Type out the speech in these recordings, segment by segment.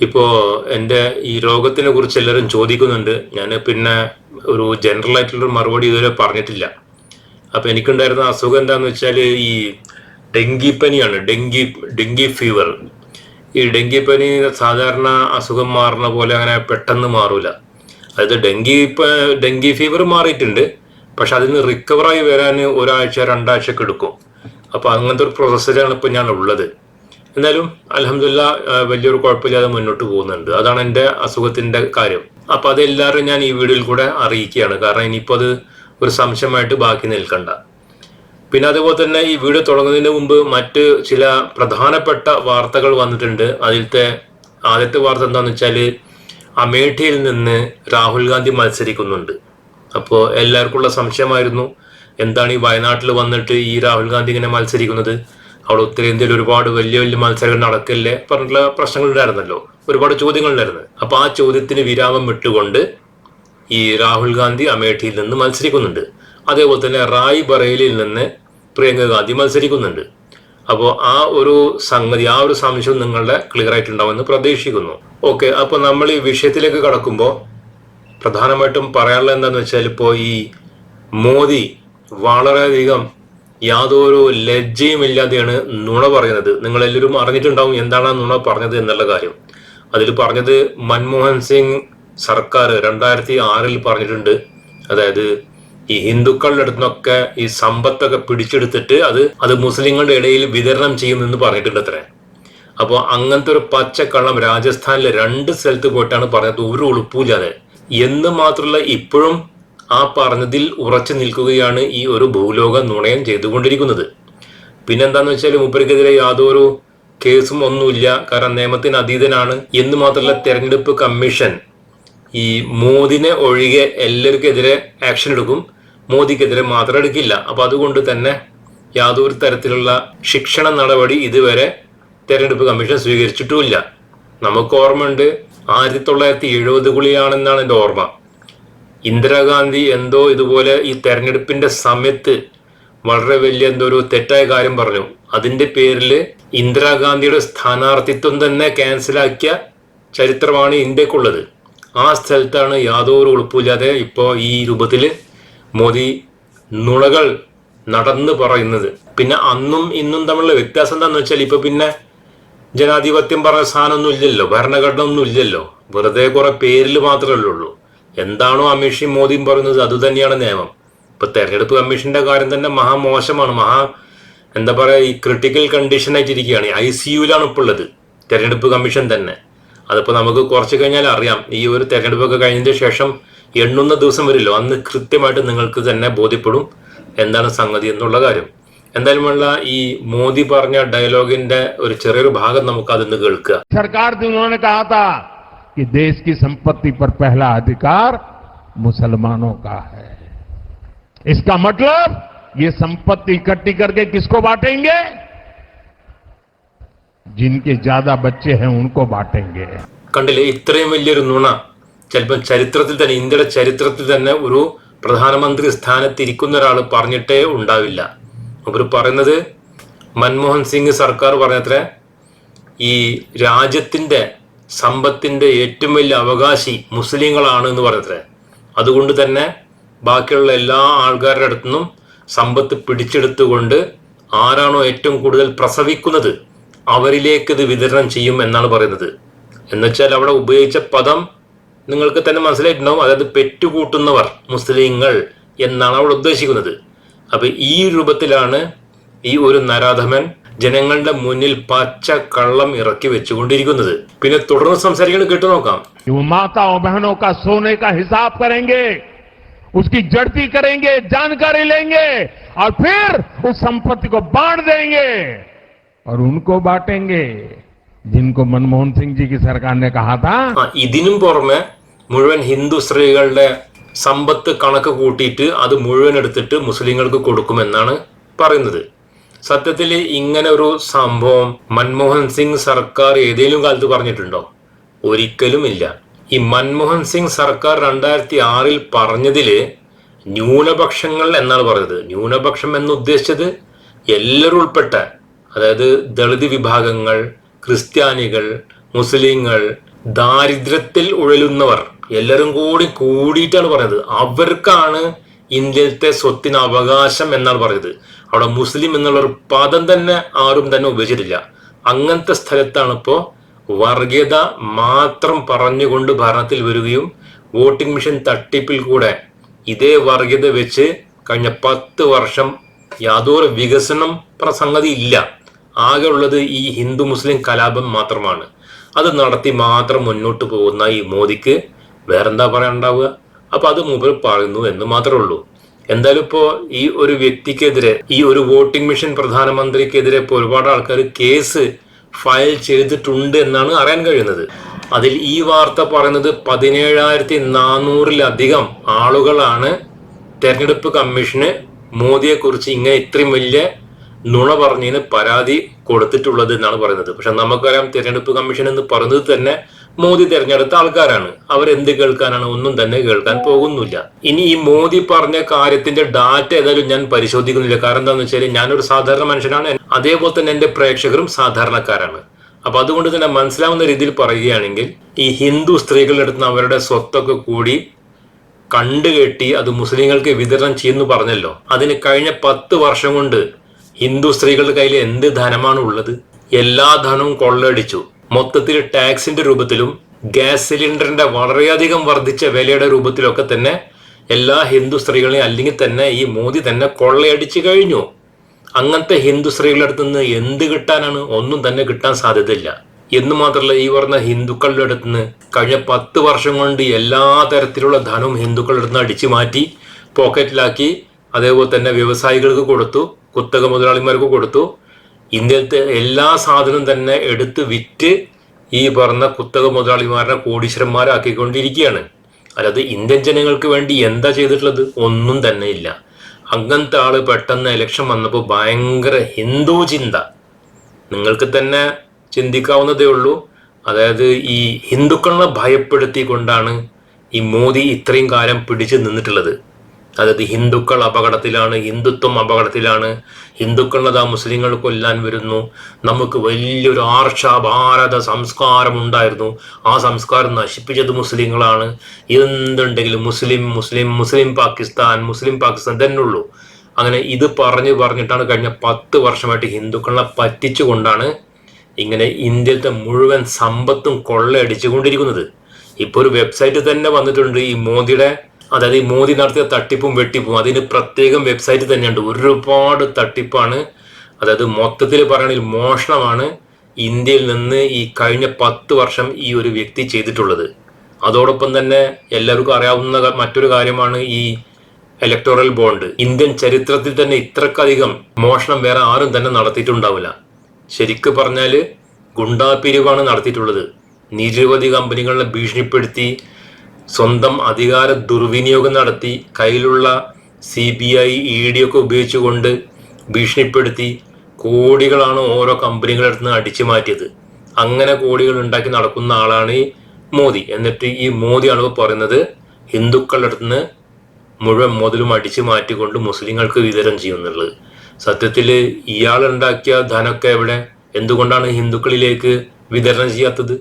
ഇപ്പോ എന്റെ ഈ രോഗത്തിനെ കുറിച്ച് എല്ലാവരും ചോദിക്കുന്നുണ്ട്. ഞാൻ പിന്നെ ഒരു ജനറൽ ആയിട്ടുള്ള മറുപടി ഇതുവരെ പറഞ്ഞിട്ടില്ല. അപ്പൊ എനിക്കുണ്ടായിരുന്ന അസുഖം എന്താന്ന് വെച്ചാൽ ഈ ഡെങ്കിപ്പനിയാണ്. ഡെങ്കി ഡെങ്കി ഫീവർ ഈ ഡെങ്കിപ്പനി സാധാരണ അസുഖം മാറുന്ന പോലെ അങ്ങനെ പെട്ടെന്ന് മാറൂല. അതായത് ഡെങ്കിപ്പ ഡെങ്കി ഫീവർ മാറിയിട്ടുണ്ട്. പക്ഷെ അതിന് റിക്കവറായി വരാൻ ഒരാഴ്ച രണ്ടാഴ്ച എടുക്കും. അപ്പൊ അങ്ങനത്തെ ഒരു പ്രോസസ്സിലാണ് ഇപ്പൊ ഞാൻ ഉള്ളത് എന്നാലും അലഹമില്ല വലിയൊരു കുഴപ്പമില്ലാതെ മുന്നോട്ട് പോകുന്നുണ്ട്. അതാണ് എന്റെ അസുഖത്തിന്റെ കാര്യം. അപ്പൊ അതെല്ലാവരും ഞാൻ ഈ വീഡിയോയിൽ കൂടെ അറിയിക്കുകയാണ്. കാരണം ഇനിയിപ്പോൾ അത് ഒരു സംശയമായിട്ട് ബാക്കി നിൽക്കണ്ട. പിന്നെ അതുപോലെ തന്നെ ഈ വീഡിയോ തുടങ്ങുന്നതിന് മുമ്പ് മറ്റ് ചില പ്രധാനപ്പെട്ട വാർത്തകൾ വന്നിട്ടുണ്ട്. അതിലത്തെ ആദ്യത്തെ വാർത്ത എന്താണെന്ന് വെച്ചാൽ അമേഠിയിൽ നിന്ന് രാഹുൽ ഗാന്ധി മത്സരിക്കുന്നുണ്ട്. അപ്പോൾ എല്ലാവർക്കും ഉള്ള സംശയമായിരുന്നു. എന്താണ് ഈ വയനാട്ടിൽ വന്നിട്ട് ഈ രാഹുൽ ഗാന്ധി ഇങ്ങനെ മത്സരിക്കുന്നത്? അവിടെ ഉത്തരേന്ത്യയിൽ ഒരുപാട് വലിയ വലിയ മത്സരങ്ങൾ നടക്കില്ലേ പറഞ്ഞിട്ടുള്ള പ്രശ്നങ്ങൾ ഉണ്ടായിരുന്നല്ലോ. ഒരുപാട് ചോദ്യങ്ങൾ ഉണ്ടായിരുന്നു. അപ്പൊ ആ ചോദ്യത്തിന് വിരാമം വിട്ടുകൊണ്ട് ഈ രാഹുൽ ഗാന്ധി അമേഠിയിൽ നിന്ന് മത്സരിക്കുന്നുണ്ട്. അതേപോലെ തന്നെ റായ് ബറേലിയിൽ നിന്ന് പ്രിയങ്ക ഗാന്ധി മത്സരിക്കുന്നുണ്ട്. അപ്പോൾ ആ ഒരു സംഗതി ആ ഒരു സംശയം നിങ്ങളുടെ ക്ലിയർ ആയിട്ടുണ്ടാവുമെന്ന് പ്രതീക്ഷിക്കുന്നു. ഓക്കെ അപ്പോൾ നമ്മൾ ഈ വിഷയത്തിലേക്ക് കടക്കുമ്പോൾ പ്രധാനമായിട്ടും പറയാനുള്ളത് എന്താണെന്ന് വെച്ചാൽ ഇപ്പോൾ ഈ മോദി വളരെയധികം യാതൊരു ലജ്ജയും ഇല്ലാതെയാണ് നുണ പറയുന്നത്. നിങ്ങൾ എല്ലാവരും അറിഞ്ഞിട്ടുണ്ടാവും എന്താണ് ആ നുണ പറഞ്ഞത് എന്നുള്ള കാര്യം. അതിൽ പറഞ്ഞത് മൻമോഹൻ സിംഗ് സർക്കാർ രണ്ടായിരത്തി ആറിൽ പറഞ്ഞിട്ടുണ്ട്. അതായത് ഈ ഹിന്ദുക്കളുടെ അടുത്തുനിന്നൊക്കെ ഈ സമ്പത്തൊക്കെ പിടിച്ചെടുത്തിട്ട് അത് അത് മുസ്ലിങ്ങളുടെ ഇടയിൽ വിതരണം ചെയ്യുമെന്ന് പറഞ്ഞിട്ടുണ്ട് അത്രേ അപ്പോൾ അങ്ങനത്തെ ഒരു പച്ചക്കള്ളം രാജസ്ഥാനിലെ രണ്ട് സ്ഥലത്ത് പോയിട്ടാണ് പറഞ്ഞത്. ഒരു ഉളുപ്പൂല്ലാതെ എന്ന് മാത്രമല്ല ഇപ്പോഴും ആ പറഞ്ഞതിൽ ഉറച്ചു നിൽക്കുകയാണ് ഈ ഒരു ഭൂലോക നുണയം ചെയ്തുകൊണ്ടിരിക്കുന്നത്. പിന്നെന്താന്ന് വെച്ചാൽ മൂപ്പർക്കെതിരെ യാതൊരു കേസും ഒന്നുമില്ല. കാരണം നിയമത്തിന് അതീതനാണ്. എന്ന് മാത്രമല്ല തെരഞ്ഞെടുപ്പ് കമ്മീഷൻ ഈ മോദിനെ ഒഴികെ എല്ലാവർക്കെതിരെ ആക്ഷൻ എടുക്കും. മോദിക്കെതിരെ മാത്രം എടുക്കില്ല. അപ്പൊ അതുകൊണ്ട് തന്നെ യാതൊരു തരത്തിലുള്ള ശിക്ഷണ നടപടി ഇതുവരെ തെരഞ്ഞെടുപ്പ് കമ്മീഷൻ സ്വീകരിച്ചിട്ടുമില്ല. നമുക്ക് ഓർമ്മയുണ്ട് ആയിരത്തി തൊള്ളായിരത്തി എഴുപതുകളിലാണെന്നാണ് എന്റെ ഓർമ്മ. ഇന്ദിരാഗാന്ധി എന്തോ ഇതുപോലെ ഈ തെരഞ്ഞെടുപ്പിന്റെ സമയത്ത് വളരെ വലിയ എന്തോ ഒരു തെറ്റായ കാര്യം പറഞ്ഞു. അതിന്റെ പേരിൽ ഇന്ദിരാഗാന്ധിയുടെ സ്ഥാനാർത്ഥിത്വം തന്നെ ക്യാൻസലാക്കിയ ചരിത്രമാണ് ഇന്ത്യക്കുള്ളത്. ആ സ്ഥലത്താണ് യാതൊരു ഉളുപ്പില്ലാതെ ഇപ്പോൾ ഈ രൂപത്തിൽ മോദി നുണകൾ നടന്ന് പറയുന്നത്. പിന്നെ അന്നും ഇന്നും തമ്മിലുള്ള വ്യത്യാസം എന്താണെന്ന് വെച്ചാൽ ഇപ്പൊ പിന്നെ ജനാധിപത്യം പറഞ്ഞ സാധനമൊന്നും ഇല്ലല്ലോ ഭരണഘടന ഒന്നും ഇല്ലല്ലോ. വെറുതെ കുറെ പേരിൽ മാത്രമല്ലേ ഉള്ളൂ. എന്താണോ അമിഷി മോദിയും പറയുന്നത് അതുതന്നെയാണ് നിയമം. ഇപ്പൊ തെരഞ്ഞെടുപ്പ് കമ്മീഷന്റെ കാര്യം തന്നെ മഹാ മോശമാണ് മഹാ എന്താ പറയാ ഈ ക്രിട്ടിക്കൽ കണ്ടീഷൻ ആയിട്ടിരിക്കുകയാണ്. ഐ സി യുലാണ് ഇപ്പോൾ ഉള്ളത്. തെരഞ്ഞെടുപ്പ് കമ്മീഷൻ തന്നെ. അതിപ്പോ നമുക്ക് കുറച്ച് കഴിഞ്ഞാൽ അറിയാം. ഈ ഒരു തെരഞ്ഞെടുപ്പൊക്കെ കഴിഞ്ഞതിന് ശേഷം എണ്ണുന്ന ദിവസം വരില്ലോ. അന്ന് കൃത്യമായിട്ട് നിങ്ങൾക്ക് തന്നെ ബോധ്യപ്പെടും എന്താണ് സംഗതി എന്നുള്ള കാര്യം. എന്തായാലുമുള്ള ഈ മോദി പറഞ്ഞ ഡയലോഗിന്റെ ഒരു ചെറിയൊരു ഭാഗം നമുക്ക് അതിന്ന് കേൾക്കുക. സർക്കാർ कि देश की संपत्ति पर पहला अधिकार मुसलमानों का है इसका मतलब ये संपत्ति इकट्ठी करके किसको बांटेंगे जिनके ज्यादा बच्चे हैं उनको बांटेंगे കണ്ടില്ലേ ഇത്രയും വലിയൊരു നുണ ചിലപ്പോൾ ചരിത്രത്തിൽ തന്നെ ഇന്ത്യയുടെ ചരിത്രത്തിൽ തന്നെ ഒരു പ്രധാനമന്ത്രി സ്ഥാനത്തിരിക്കുന്ന ഒരാൾ പറഞ്ഞിട്ടേ ഉണ്ടാവില്ല അവർ പറയുന്നത് മൻമോഹൻ സിംഗ് സർക്കാർ പറഞ്ഞത്ര ഈ രാജ്യത്തിന്റെ സമ്പത്തിന്റെ ഏറ്റവും വലിയ അവകാശി മുസ്ലിങ്ങളാണ് എന്ന് പറഞ്ഞത്രേ. അതുകൊണ്ട് തന്നെ ബാക്കിയുള്ള എല്ലാ ആൾക്കാരുടെ അടുത്തു നിന്നും സമ്പത്ത് പിടിച്ചെടുത്തുകൊണ്ട് ആരാണോ ഏറ്റവും കൂടുതൽ പ്രസവിക്കുന്നത് അവരിലേക്ക് ഇത് വിതരണം ചെയ്യും എന്നാണ് പറയുന്നത്. എന്നുവെച്ചാൽ അവിടെ ഉപയോഗിച്ച പദം നിങ്ങൾക്ക് തന്നെ മനസ്സിലായിട്ടുണ്ടാവും. അതായത് പെറ്റുകൂട്ടുന്നവർ മുസ്ലിങ്ങൾ എന്നാണ് അവിടെ ഉദ്ദേശിക്കുന്നത്. അപ്പൊ ഈ രൂപത്തിലാണ് ഈ ഒരു നരാധമൻ ജനങ്ങളുടെ മുന്നിൽ പച്ച കള്ളം ഇറക്കി വെച്ചുകൊണ്ടിരിക്കുന്നത് പിന്നെ തുടർന്ന് സംസാരിക്കുന്നത് കേട്ടു നോക്കാം कि वो माताओं बहनों का सोने का हिसाब करेंगे उसकी जड़ती करेंगे जानकारी लेंगे और फिर उस संपत्ति को बांट देंगे और उनको बांटेंगे जिनको मनमोहन सिंह जी की सरकार ने कहा था ആ ഇതിനും പുറമെ മുഴുവൻ ഹിന്ദു സ്ത്രീകളുടെ സമ്പത്ത് കണക്ക് കൂട്ടിയിട്ട് അത് മുഴുവൻ എടുത്തിട്ട് മുസ്ലിങ്ങൾക്ക് കൊടുക്കുമെന്നാണ് പറയുന്നത് സത്യത്തിൽ ഇങ്ങനെ ഒരു സംഭവം മൻമോഹൻ സിംഗ് സർക്കാർ ഏതെങ്കിലും കാലത്ത് പറഞ്ഞിട്ടുണ്ടോ? ഒരിക്കലും ഇല്ല ഈ മൻമോഹൻ സിംഗ് സർക്കാർ രണ്ടായിരത്തി ആറിൽ പറഞ്ഞതിൽ ന്യൂനപക്ഷങ്ങൾ എന്നാണ് പറഞ്ഞത്. ന്യൂനപക്ഷം എന്ന് ഉദ്ദേശിച്ചത് എല്ലാവരും ഉൾപ്പെട്ട അതായത് ദളിത് വിഭാഗങ്ങൾ ക്രിസ്ത്യാനികൾ മുസ്ലിങ്ങൾ ദാരിദ്ര്യത്തിൽ ഉഴലുന്നവർ എല്ലാവരും കൂടി കൂടിയിട്ടാണ് പറഞ്ഞത്. അവർക്കാണ് ഇന്ത്യയിലത്തെ സ്വത്തിന് അവകാശം എന്നാണ് പറഞ്ഞത്. അവിടെ മുസ്ലിം എന്നുള്ള ഒരു പദം തന്നെ ആരും തന്നെ ഉപയോഗിച്ചിട്ടില്ല. അങ്ങനത്തെ സ്ഥലത്താണ് ഇപ്പോ വർഗീയത മാത്രം പറഞ്ഞുകൊണ്ട് ഭരണത്തിൽ വരികയും വോട്ടിംഗ് മെഷീൻ തട്ടിപ്പിൽ കൂടെ ഇതേ വർഗീയത വെച്ച് കഴിഞ്ഞ പത്ത് വർഷം യാതൊരു വികസനം പ്രസംഗതി സംഗതി ഇല്ല. ആകെ ഉള്ളത് ഈ ഹിന്ദു മുസ്ലിം കലാപം മാത്രമാണ്. അത് നടത്തി മാത്രം മുന്നോട്ട് പോകുന്ന ഈ മോദിക്ക് വേറെന്താ പറയാനുണ്ടാവുക? അപ്പൊ അത് മുമ്പിൽ പറയുന്നു എന്ന് മാത്രമേ ഉള്ളൂ. എന്തായാലും ഇപ്പോ ഈ ഒരു വ്യക്തിക്കെതിരെ ഈ ഒരു വോട്ടിംഗ് മെഷീൻ പ്രധാനമന്ത്രിക്കെതിരെ ഇപ്പോൾ ഒരുപാട് ആൾക്കാർ കേസ് ഫയൽ ചെയ്തിട്ടുണ്ട് എന്നാണ് അറിയാൻ കഴിയുന്നത്. അതിൽ ഈ വാർത്ത പറയുന്നത് പതിനേഴായിരത്തി നാനൂറിലധികം ആളുകളാണ് തെരഞ്ഞെടുപ്പ് കമ്മീഷന് മോദിയെ കുറിച്ച് ഇങ്ങനെ ഇത്രയും വലിയ നുണ പറഞ്ഞതിന് പരാതി കൊടുത്തിട്ടുള്ളത് എന്നാണ് പറയുന്നത്. പക്ഷെ നമുക്കറിയാം തെരഞ്ഞെടുപ്പ് കമ്മീഷൻ എന്ന് പറയുന്നത് തന്നെ മോദി തെരഞ്ഞെടുത്ത ആൾക്കാരാണ്. അവരെന്ത് കേൾക്കാനാണ്? ഒന്നും തന്നെ കേൾക്കാൻ പോകുന്നില്ല. ഇനി ഈ മോദി പറഞ്ഞ കാര്യത്തിന്റെ ഡാറ്റ ഏതായാലും ഞാൻ പരിശോധിക്കുന്നില്ല. കാരണം എന്താണെന്ന് വെച്ചാൽ ഞാനൊരു സാധാരണ മനുഷ്യനാണ്. അതേപോലെ തന്നെ എന്റെ പ്രേക്ഷകരും സാധാരണക്കാരാണ്. അപ്പൊ അതുകൊണ്ട് തന്നെ മനസ്സിലാവുന്ന രീതിയിൽ പറയുകയാണെങ്കിൽ ഈ ഹിന്ദു സ്ത്രീകളുടെ അടുത്ത് അവരുടെ സ്വത്തൊക്കെ കൂടി കണ്ടുകെട്ടി അത് മുസ്ലിങ്ങൾക്ക് വിതരണം ചെയ്യുന്നു പറഞ്ഞല്ലോ. അതിന് കഴിഞ്ഞ പത്ത് വർഷം കൊണ്ട് ഹിന്ദു സ്ത്രീകളുടെ കയ്യിൽ എന്ത് ധനമാണ് ഉള്ളത്? എല്ലാ ധനവും കൊള്ളയടിച്ചു. മൊത്തത്തിൽ ടാക്സിന്റെ രൂപത്തിലും ഗ്യാസ് സിലിണ്ടറിന്റെ വളരെയധികം വർദ്ധിച്ച വിലയുടെ രൂപത്തിലൊക്കെ തന്നെ എല്ലാ ഹിന്ദു സ്ത്രീകളെയും അല്ലെങ്കിൽ തന്നെ ഈ മോദി തന്നെ കൊള്ളയടിച്ചു കഴിഞ്ഞു. അങ്ങനത്തെ ഹിന്ദു സ്ത്രീകളുടെ അടുത്ത് നിന്ന് എന്ത് കിട്ടാനാണ്? ഒന്നും തന്നെ കിട്ടാൻ സാധ്യതയില്ല. എന്ന് മാത്രമല്ല ഈ പറഞ്ഞ ഹിന്ദുക്കളുടെ അടുത്ത് നിന്ന് കഴിഞ്ഞ പത്ത് വർഷം കൊണ്ട് എല്ലാ തരത്തിലുള്ള ധനവും ഹിന്ദുക്കളുടെ അടുത്ത് നിന്ന് അടിച്ചു മാറ്റി പോക്കറ്റിലാക്കി അതേപോലെ തന്നെ വ്യവസായികൾക്ക് കൊടുത്തു കുത്തക മുതലാളിമാർക്ക് കൊടുത്തു ഇന്ത്യയിലത്തെ എല്ലാ സാധനവും തന്നെ എടുത്ത് വിറ്റ് ഈ പറഞ്ഞ കുത്തക മുതലാളിമാരെ കോടീശ്വരന്മാരാക്കിക്കൊണ്ടിരിക്കുകയാണ്. അല്ലാതെ ഇന്ത്യൻ ജനങ്ങൾക്ക് വേണ്ടി എന്താ ചെയ്തിട്ടുള്ളത്? ഒന്നും തന്നെ ഇല്ല. അങ്ങനത്തെ ആൾ പെട്ടെന്ന് ഇലക്ഷൻ വന്നപ്പോൾ ഭയങ്കര ഹിന്ദു ചിന്ത. നിങ്ങൾക്ക് തന്നെ ചിന്തിക്കാവുന്നതേ ഉള്ളൂ. അതായത് ഈ ഹിന്ദുക്കളെ ഭയപ്പെടുത്തിക്കൊണ്ടാണ് ഈ മോദി ഇത്രയും കാലം പിടിച്ചു നിന്നിട്ടുള്ളത്. അതായത് ഹിന്ദുക്കൾ അപകടത്തിലാണ് ഹിന്ദുത്വം അപകടത്തിലാണ്. ഹിന്ദുക്കളതാ മുസ്ലിങ്ങൾ കൊല്ലാൻ വരുന്നു. നമുക്ക് വലിയൊരു ആർഷ ഭാരത സംസ്കാരം ഉണ്ടായിരുന്നു. ആ സംസ്കാരം നശിപ്പിച്ചത് മുസ്ലിങ്ങളാണ്. എന്തുണ്ടെങ്കിലും മുസ്ലിം മുസ്ലിം മുസ്ലിം പാകിസ്ഥാൻ മുസ്ലിം പാകിസ്ഥാൻ തന്നെ ഉള്ളൂ. അങ്ങനെ ഇത് പറഞ്ഞു പറഞ്ഞിട്ടാണ് കഴിഞ്ഞ പത്ത് വർഷമായിട്ട് ഹിന്ദുക്കളെ പറ്റിച്ചുകൊണ്ടാണ് ഇങ്ങനെ ഇന്ത്യത്തെ മുഴുവൻ സമ്പത്തും കൊള്ളയടിച്ചുകൊണ്ടിരിക്കുന്നത്. ഇപ്പോൾ ഒരു വെബ്സൈറ്റ് തന്നെ വന്നിട്ടുണ്ട് ഈ മോദിയുടെ അതായത് ഈ മോദി നടത്തിയ തട്ടിപ്പും വെട്ടിപ്പും അതിന് പ്രത്യേകം വെബ്സൈറ്റ് തന്നെയുണ്ട്. ഒരുപാട് തട്ടിപ്പാണ്. അതായത് മൊത്തത്തിൽ പറയുകയാണെങ്കിൽ മോഷണമാണ് ഇന്ത്യയിൽ നിന്ന് ഈ കഴിഞ്ഞ പത്ത് വർഷം ഈ ഒരു വ്യക്തി ചെയ്തിട്ടുള്ളത്. അതോടൊപ്പം തന്നെ എല്ലാവർക്കും അറിയാവുന്ന മറ്റൊരു കാര്യമാണ് ഈ ഇലക്ടോറൽ ബോണ്ട് ഇന്ത്യൻ ചരിത്രത്തിൽ തന്നെ ഇത്രക്കധികം മോഷണം വേറെ ആരും തന്നെ നടത്തിയിട്ടുണ്ടാവില്ല. ശരിക്ക് പറഞ്ഞാൽ ഗുണ്ടാപിരിവാണ് നടത്തിയിട്ടുള്ളത്. നിരവധി കമ്പനികളെ ഭീഷണിപ്പെടുത്തി സ്വന്തം അധികാര ദുർവിനിയോഗം നടത്തി കയ്യിലുള്ള C B I E D ഒക്കെ ഉപയോഗിച്ചുകൊണ്ട് ഭീഷണിപ്പെടുത്തി കോടികളാണ് ഓരോ കമ്പനികളുടെ അടുത്ത് നിന്ന് അടിച്ചു മാറ്റിയത്. അങ്ങനെ കോടികൾ ഉണ്ടാക്കി നടക്കുന്ന ആളാണ് ഈ മോദി. എന്നിട്ട് ഈ മോദിയാണ് ഇപ്പോൾ പറയുന്നത്? ഹിന്ദുക്കളുടെ അടുത്ത് മുഴുവൻ മുതലും അടിച്ചു മാറ്റിക്കൊണ്ട് മുസ്ലിങ്ങൾക്ക് വിതരണം ചെയ്യുന്നുള്ളത്. സത്യത്തിൽ ഇയാൾ ഉണ്ടാക്കിയ ധനമൊക്കെ എവിടെ? എന്തുകൊണ്ടാണ് ഹിന്ദുക്കളിലേക്ക് വിതരണം ചെയ്യാത്തത്?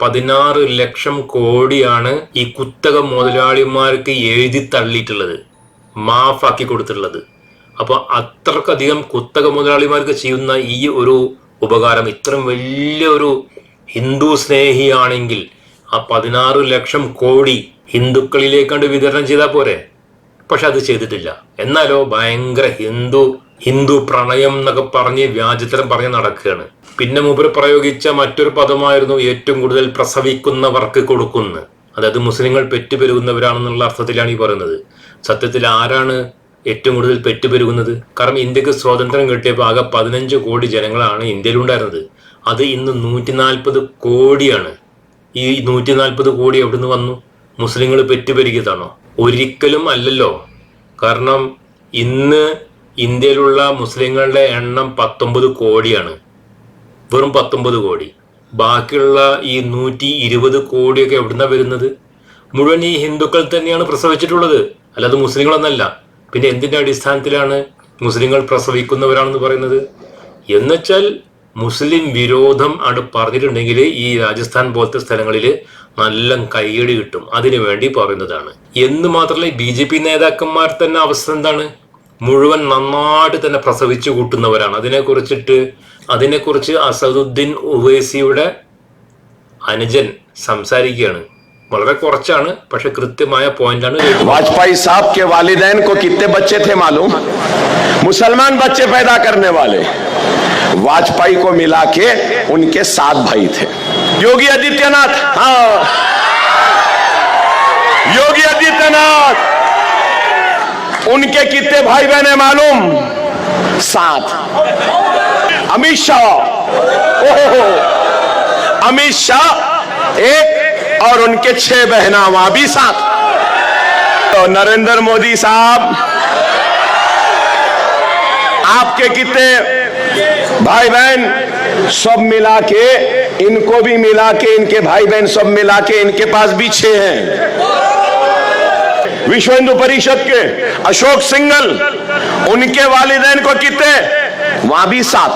പതിനാറ് ലക്ഷം കോടിയാണ് ഈ കുത്തക മുതലാളിമാർക്ക് എഴുതി തള്ളിയിട്ടുള്ളത് മാഫാക്കി കൊടുത്തിട്ടുള്ളത്. അപ്പൊ അത്രക്കധികം കുത്തക മുതലാളിമാർക്ക് ചെയ്യുന്ന ഈ ഒരു ഉപകാരം ഇത്രയും വലിയൊരു ഹിന്ദു സ്നേഹിയാണെങ്കിൽ ആ പതിനാറ് ലക്ഷം കോടി ഹിന്ദുക്കളിലേക്കാണ്ട് വിതരണം ചെയ്താൽ പോരെ. പക്ഷെ അത് ചെയ്തിട്ടില്ല. എന്നാലോ ഭയങ്കര ഹിന്ദു ഹിന്ദു പ്രണയം എന്നൊക്കെ പറഞ്ഞ് വ്യാജത്തരം പറഞ്ഞ് നടക്കുകയാണ്. പിന്നെ മൂപ്പര് പ്രയോഗിച്ച മറ്റൊരു പദമായിരുന്നു ഏറ്റവും കൂടുതൽ പ്രസവിക്കുന്നവർക്ക് കൊടുക്കുന്ന. അതായത് മുസ്ലിങ്ങൾ പെറ്റുപെരുകുന്നവരാണെന്നുള്ള അർത്ഥത്തിലാണ് ഈ പറയുന്നത്. സത്യത്തിൽ ആരാണ് ഏറ്റവും കൂടുതൽ പെറ്റുപെരുകുന്നത്? കാരണം ഇന്ത്യയ്ക്ക് സ്വാതന്ത്ര്യം കിട്ടിയപ്പോൾ ആകെ പതിനഞ്ച് കോടി ജനങ്ങളാണ് ഇന്ത്യയിലുണ്ടായിരുന്നത്. അത് ഇന്ന് നൂറ്റി നാൽപ്പത് കോടിയാണ്. ഈ നൂറ്റി നാൽപ്പത് കോടി എവിടുന്ന് വന്നു? മുസ്ലിങ്ങൾ പെറ്റുപെരുകിയതാണോ? ഒരിക്കലും അല്ലല്ലോ. കാരണം ഇന്ന് ഇന്ത്യയിലുള്ള മുസ്ലിങ്ങളുടെ എണ്ണം പത്തൊമ്പത് കോടിയാണ്. വെറും പത്തൊമ്പത് കോടി. ബാക്കിയുള്ള ഈ നൂറ്റി ഇരുപത് കോടിയൊക്കെ എവിടുന്ന വരുന്നത്? മുഴുവൻ ഈ ഹിന്ദുക്കൾ തന്നെയാണ് പ്രസവിച്ചിട്ടുള്ളത്. അല്ലാതെ മുസ്ലിങ്ങളൊന്നല്ല. പിന്നെ എന്തിന്റെ അടിസ്ഥാനത്തിലാണ് മുസ്ലിങ്ങൾ പ്രസവിക്കുന്നവരാണെന്ന് പറയുന്നത്? എന്നുവെച്ചാൽ മുസ്ലിം വിരോധം ആണ് പറഞ്ഞിട്ടുണ്ടെങ്കിൽ ഈ രാജസ്ഥാൻ പോലത്തെ സ്ഥലങ്ങളിൽ നല്ല കൈയടി കിട്ടും. അതിനു വേണ്ടി പറയുന്നതാണ്. എന്ന് മാത്രമല്ല ബി ജെ പി നേതാക്കന്മാർ തന്നെ അവസ്ഥ എന്താണ്? മുഴുവൻ നന്നായിട്ട് തന്നെ പ്രസവിച്ചു കൂട്ടുന്നവരാണ് അതിനെ കുറിച്ചിട്ട് അതിനെക്കുറിച്ച് അസദുദ്ദീൻ ഉവൈസിയുടെ അനുജൻ സംസാരിക്കുകയാണ് വളരെ കുറച്ചാണ് പക്ഷെ കൃത്യമായ പോയിന്റാണ് वाजपेयी साहब के वालिदैन को कितने बच्चे थे मालूम मुसलमान बच्चे पैदा करने वाले वाजपेयी को मिला के उनके सात भाई थे योगी आदित्यनाथ हाँ योगी आदित्यनाथ उनके कितने भाई बहन है मालूम? सात। अमित शाह। ओहो। अमित शाह एक और उनके छह बहना वहाँ भी सात। तो नरेंद्र मोदी साहब, आपके कितने भाई बहन सब मिला के, इनको भी मिला के, इनके भाई बहन सब मिला के, इनके पास भी छह हैं। विश्व हिंदू परिषद के अशोक सिंगल उनके वालिदैन को कितने वहां भी सात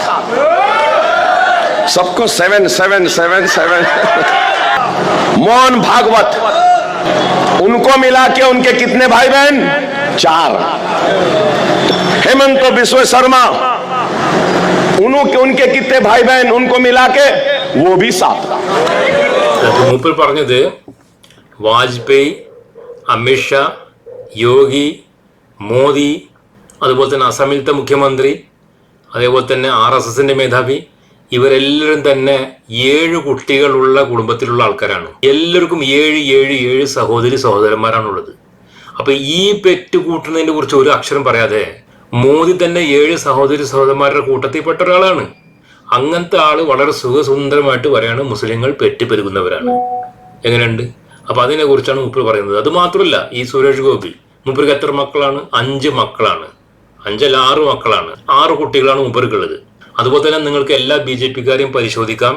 सबको seven seven seven seven Mohan Bhagwat उनको मिला के उनके कितने भाई बहन चार हेमंत बिश्व शर्मा उनके उनके कितने भाई बहन उनको मिला के वो भी सात അത് മൂപ്പർ പറഞ്ഞത് വാജ്പേയി അമിത്ഷാ യോഗി മോദി അതുപോലെ തന്നെ അസമിലത്തെ മുഖ്യമന്ത്രി അതേപോലെ തന്നെ ആർ എസ് എസിന്റെ മേധാവി ഇവരെല്ലാവരും തന്നെ ഏഴ് കുട്ടികളുള്ള കുടുംബത്തിലുള്ള ആൾക്കാരാണ്. എല്ലാവർക്കും ഏഴ് ഏഴ് ഏഴ് സഹോദരി സഹോദരന്മാരാണുള്ളത്. അപ്പൊ ഈ പെറ്റ് കൂട്ടുന്നതിനെ കുറിച്ച് ഒരു അക്ഷരം പറയാതെ മോദി തന്നെ ഏഴ് സഹോദരി സഹോദരന്മാരുടെ കൂട്ടത്തിൽപ്പെട്ട ഒരാളാണ്. അങ്ങനത്തെ ആൾ വളരെ സുഖസുന്ദരമായിട്ട് പറയാണ് മുസ്ലിങ്ങൾ പെറ്റ് പെരുകുന്നവരാണ്. എങ്ങനെയുണ്ട്? അപ്പൊ അതിനെ കുറിച്ചാണ് മുപ്പർ പറയുന്നത്. അത് മാത്രമല്ല ഈ സുരേഷ് ഗോപി മുപ്പർക്ക് എത്ര മക്കളാണ്? അഞ്ച് മക്കളാണ്. അഞ്ചല്ല ആറ് മക്കളാണ്. ആറ് കുട്ടികളാണ് മുപ്പർക്കുള്ളത്. അതുപോലെ തന്നെ നിങ്ങൾക്ക് എല്ലാ ബി ജെ പിക്കാരെയും പരിശോധിക്കാം.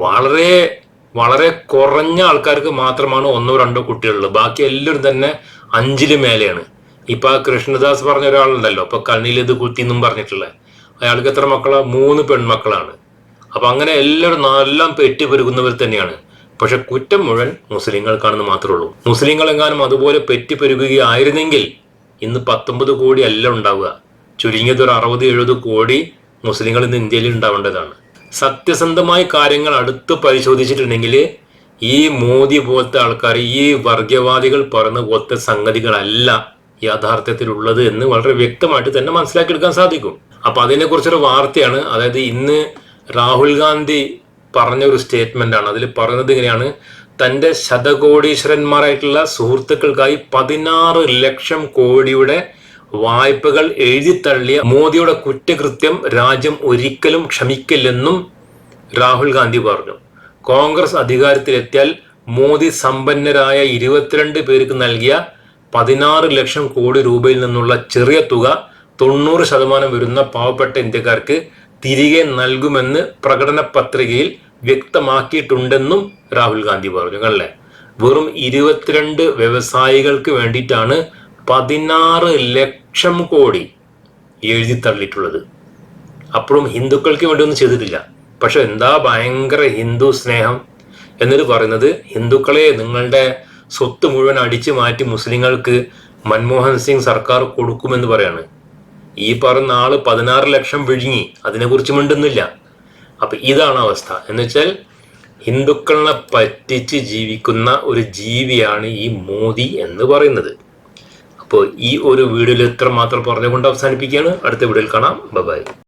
വളരെ വളരെ കുറഞ്ഞ ആൾക്കാർക്ക് മാത്രമാണ് ഒന്നോ രണ്ടോ കുട്ടികളുള്ളത്. ബാക്കി എല്ലാവരും തന്നെ അഞ്ചിൽ മേലെയാണ്. ഇപ്പൊ കൃഷ്ണദാസ് പറഞ്ഞ ഒരാളുണ്ടല്ലോ. ഇപ്പൊ ഇത് കുത്തി എന്നും പറഞ്ഞിട്ടുള്ള അയാൾക്ക് എത്ര മക്കളാ? മൂന്ന് പെൺമക്കളാണ്. അപ്പൊ അങ്ങനെ എല്ലാവരും എല്ലാം പെറ്റി പെരുകുന്നവർ തന്നെയാണ്. പക്ഷെ കുറ്റം മുഴുവൻ മുസ്ലിങ്ങൾക്കാണെന്ന് മാത്രമേ ഉള്ളൂ. മുസ്ലിങ്ങളെങ്ങാനും അതുപോലെ പെറ്റി പെരുകുകയായിരുന്നെങ്കിൽ ഇന്ന് പത്തൊമ്പത് കോടി അല്ല ഉണ്ടാവുക. ചുരുങ്ങിയത് ഒരു അറുപത് എഴുപത് കോടി മുസ്ലിങ്ങൾ ഇന്ന് ഇന്ത്യയിൽ ഉണ്ടാവേണ്ടതാണ്. സത്യസന്ധമായ കാര്യങ്ങൾ അടുത്ത് പരിശോധിച്ചിട്ടുണ്ടെങ്കിൽ ഈ മോദി പോലത്തെ ആൾക്കാർ ഈ വർഗീയവാദികൾ പറയുന്ന പോലത്തെ സംഗതികളല്ല യാഥാർത്ഥ്യത്തിലുള്ളത് എന്ന് വളരെ വ്യക്തമായിട്ട് തന്നെ മനസ്സിലാക്കിയെടുക്കാൻ സാധിക്കും. അപ്പൊ അതിനെക്കുറിച്ചൊരു വാർത്തയാണ്. അതായത് ഇന്ന് രാഹുൽ ഗാന്ധി പറഞ്ഞ ഒരു സ്റ്റേറ്റ്മെന്റ് ആണ് അതിൽ പറയുന്നത് ഇങ്ങനെയാണ്. തന്റെ ശതകോടീശ്വരന്മാരായിട്ടുള്ള സുഹൃത്തുക്കൾക്കായി പതിനാറ് ലക്ഷം കോടിയുടെ വായ്പകൾ എഴുതിത്തള്ളിയ മോദിയുടെ കുറ്റകൃത്യം രാജ്യം ഒരിക്കലും ക്ഷമിക്കില്ലെന്നും രാഹുൽ ഗാന്ധി പറഞ്ഞു. കോൺഗ്രസ് അധികാരത്തിലെത്തിയാൽ മോദി സമ്പന്നരായ ഇരുപത്തിരണ്ട് പേർക്ക് നൽകിയ പതിനാറ് ലക്ഷം കോടി രൂപയിൽ നിന്നുള്ള ചെറിയ തുക തൊണ്ണൂറ് ശതമാനം വരുന്ന പാവപ്പെട്ട ഇന്ത്യക്കാർക്ക് തിരികെ നൽകുമെന്ന് പ്രകടന പത്രികയിൽ വ്യക്തമാക്കിയിട്ടുണ്ടെന്നും രാഹുൽ ഗാന്ധി പറഞ്ഞു അല്ലേ വെറും ഇരുപത്തിരണ്ട് വ്യവസായികൾക്ക് വേണ്ടിയിട്ടാണ് പതിനാറ് ലക്ഷം കോടി എഴുതി തള്ളിയിട്ടുള്ളത് അപ്പോഴും ഹിന്ദുക്കൾക്ക് വേണ്ടി ഒന്നും ചെയ്തിട്ടില്ല. പക്ഷെ എന്താ ഭയങ്കര ഹിന്ദു സ്നേഹം എന്നിട്ട് പറയുന്നത് ഹിന്ദുക്കളെ നിങ്ങളുടെ സ്വത്ത് മുഴുവൻ അടിച്ചു മാറ്റി മുസ്ലിങ്ങൾക്ക് മൻമോഹൻ സിംഗ് സർക്കാർ കൊടുക്കുമെന്ന് പറയാണ്. ഈ പറഞ്ഞ ആൾ പതിനാറ് ലക്ഷം വിഴുങ്ങി അതിനെക്കുറിച്ച് മിണ്ടുന്നില്ല. അപ്പൊ ഇതാണ് അവസ്ഥ. എന്ന് വെച്ചാൽ ഹിന്ദുക്കളെ പറ്റിച്ച് ജീവിക്കുന്ന ഒരു ജീവിയാണ് ഈ മോദി എന്ന് പറയുന്നത്. അപ്പോൾ ഈ ഒരു വീഡിയോയിൽ ഇത്ര മാത്രം പറഞ്ഞുകൊണ്ട് അവസാനിപ്പിക്കുകയാണ്. അടുത്ത വീഡിയോയിൽ കാണാം. ബൈ